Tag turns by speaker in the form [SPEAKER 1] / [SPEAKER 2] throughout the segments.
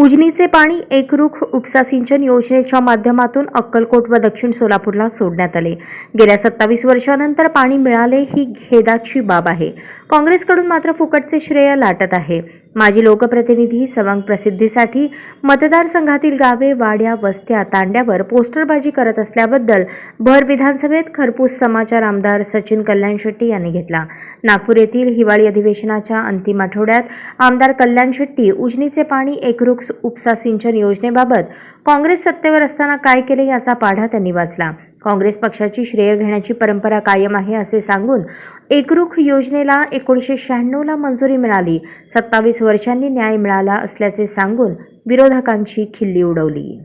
[SPEAKER 1] उजनीचे पाणी एकरूख उपसा सिंचन योजनेच्या माध्यमातून अक्कलकोट व दक्षिण सोलापूरला सोडण्यात आले. गेल्या सत्तावीस वर्षानंतर पाणी मिळाले ही खेदाची बाब आहे. काँग्रेसकडून मात्र फुकटचे श्रेय लाटत आहे. माजी लोकप्रतिनिधी सवंग प्रसिद्धीसाठी मतदारसंघातील गावे वाड्या वस्त्या तांड्यावर पोस्टरबाजी करत असल्याबद्दल भर विधानसभेत खरपूस समाचार आमदार सचिन कल्याण शेट्टी यांनी घेतला. नागपूर येथील हिवाळी अधिवेशनाच्या अंतिम आठवड्यात आमदार कल्याण शेट्टी उजनीचे पाणी एकरूप उपसा सिंचन योजनेबाबत काँग्रेस सत्तेवर असताना काय केले याचा पाढा त्यांनी वाचला. काँग्रेस पक्षाची श्रेय घेण्याची परंपरा कायम आहे असे सांगून एकरूख योजनेला एकोणीसशे शहाण्णवला मंजुरी मिळाली. सत्तावीस वर्षांनी न्याय मिळाला असल्याचे सांगून विरोधकांची खिल्ली उडवली.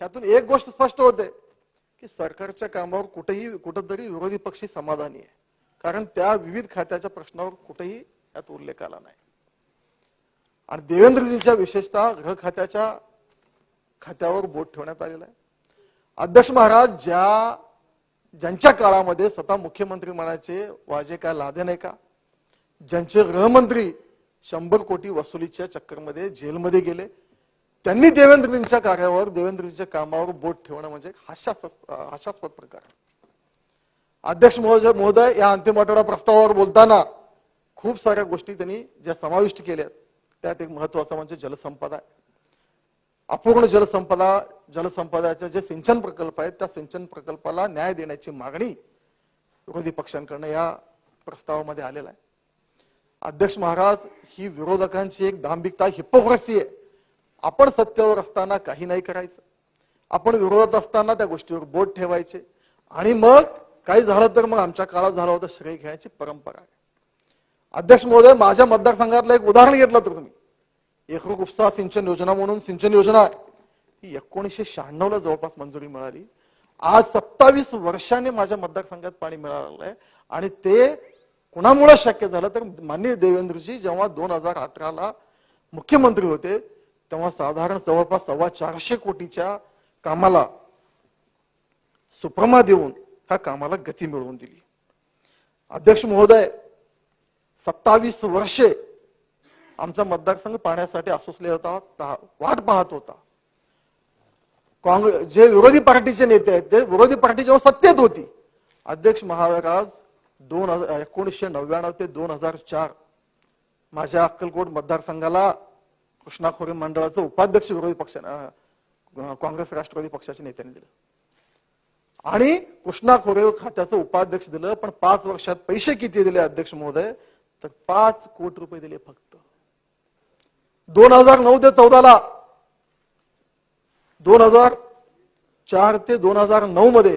[SPEAKER 2] ह्यातून एक गोष्ट स्पष्ट होते की सरकारच्या कामावर कुठेही कुठंतरी विरोधी पक्षी समाधानी आहे. कारण त्या विविध खात्याच्या प्रश्नावर कुठेही यात उल्लेख आला नाही. आणि देवेंद्रजींच्या विशेषतः गृह खात्याच्या खात्यावर बोट ठेवण्यात आलेला आहे. अध्यक्ष महाराज ज्या ज्यांच्या काळामध्ये स्वतः मुख्यमंत्री म्हणायचे वाजे काय लादे नाही का? ज्यांचे गृहमंत्री शंभर कोटी वसुलीच्या चक्करमध्ये जेलमध्ये गेले त्यांनी देवेंद्रजींच्या कार्यावर देवेंद्रजींच्या कामावर बोट ठेवणं म्हणजे हास्यास्पद हास्यास्पद प्रकार. अध्यक्ष महोदय महोदय या अंतिम आठवडा प्रस्तावावर बोलताना खूप साऱ्या गोष्टी त्यांनी ज्या समाविष्ट केल्या त्यात एक महत्त्वाचा म्हणजे जलसंपदा आहे. अपूर्ण जलसंपदा जलसंपदाचे जे सिंचन प्रकल्प आहेत त्या सिंचन प्रकल्पाला न्याय देण्याची मागणी विरोधी पक्षांकडनं या प्रस्तावामध्ये आलेला आहे. अध्यक्ष महाराज ही विरोधकांची एक दांभिकता हिपोक्रसी आहे. आपण सत्तेवर असताना काही नाही करायचं. आपण विरोधात असताना त्या गोष्टीवर बोट ठेवायचे. आणि मग काही झालं तर मग आमच्या काळात झालं होतं श्रेय घेण्याची परंपरा आहे. अध्यक्ष महोदय माझ्या मतदारसंघातलं एक उदाहरण घेतलं तर तुम्ही. एकरूप उपसा सिंचन योजना म्हणून सिंचन योजना. ही एकोणीसशे शहाण्णव ला जवळपास मंजुरी मिळाली. आज सत्तावीस वर्षाने माझ्या मतदारसंघात पाणी मिळालेलं आहे आणि ते कुणामुळे शक्य झालं तर माननीय देवेंद्रजी जेव्हा दोन हजार अठराला मुख्यमंत्री होते तेव्हा साधारण जवळपास सव्वा चारशे कोटीच्या कामाला सुप्रमा देऊन ह्या कामाला गती मिळवून दिली. अध्यक्ष महोदय सत्तावीस वर्षे आमचा मतदारसंघ पाण्यासाठी असोसले होता वाट पाहत होता. काँग्रेस जे विरोधी पार्टीचे नेते आहेत ते विरोधी पार्टी जेव्हा सत्तेत होती. अध्यक्ष महाराज दोन हजार एकोणीसशे नव्याण्णव ते दोन हजार चार माझ्या अक्कलकोट मतदारसंघाला कृष्णा खोरे मंडळाचं उपाध्यक्ष विरोधी पक्ष काँग्रेस राष्ट्रवादी पक्षाच्या नेत्यांनी दिलं. आणि कृष्णा खोरे खात्याचं उपाध्यक्ष दिलं पण पाच वर्षात पैसे किती दिले अध्यक्ष महोदय? तर पाच कोटी रुपये दिले फक्त. दोन हजार नऊ ते चौदाला. दोन हजार चार ते दोन हजार नऊ मध्ये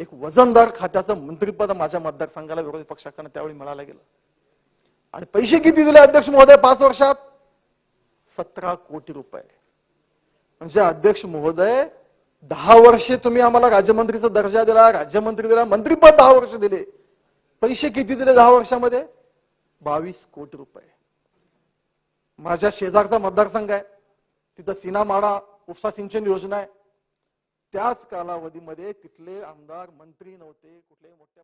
[SPEAKER 2] एक वजनदार खात्याचं मंत्रीपद माझ्या मतदारसंघाला विरोधी पक्षाकडनं त्यावेळी मिळालं गेलं. आणि पैसे किती दिले अध्यक्ष महोदय पाच वर्षात? सतरा कोटी रुपये. म्हणजे अध्यक्ष महोदय दहा वर्षे तुम्ही आम्हाला राज्यमंत्रीचा दर्जा दिला राज्यमंत्री दिला मंत्रीपद दहा वर्ष दिले. पैसे किती दिले दहा वर्षामध्ये? बावीस कोटी रुपये. माझ्या शेजारचा मतदारसंघ आहे. तिथं सीनामाडा उपसा सिंचन योजना आहे. त्याच कालावधीमध्ये तिथले आमदार मंत्री नव्हते कुठले मोठ्या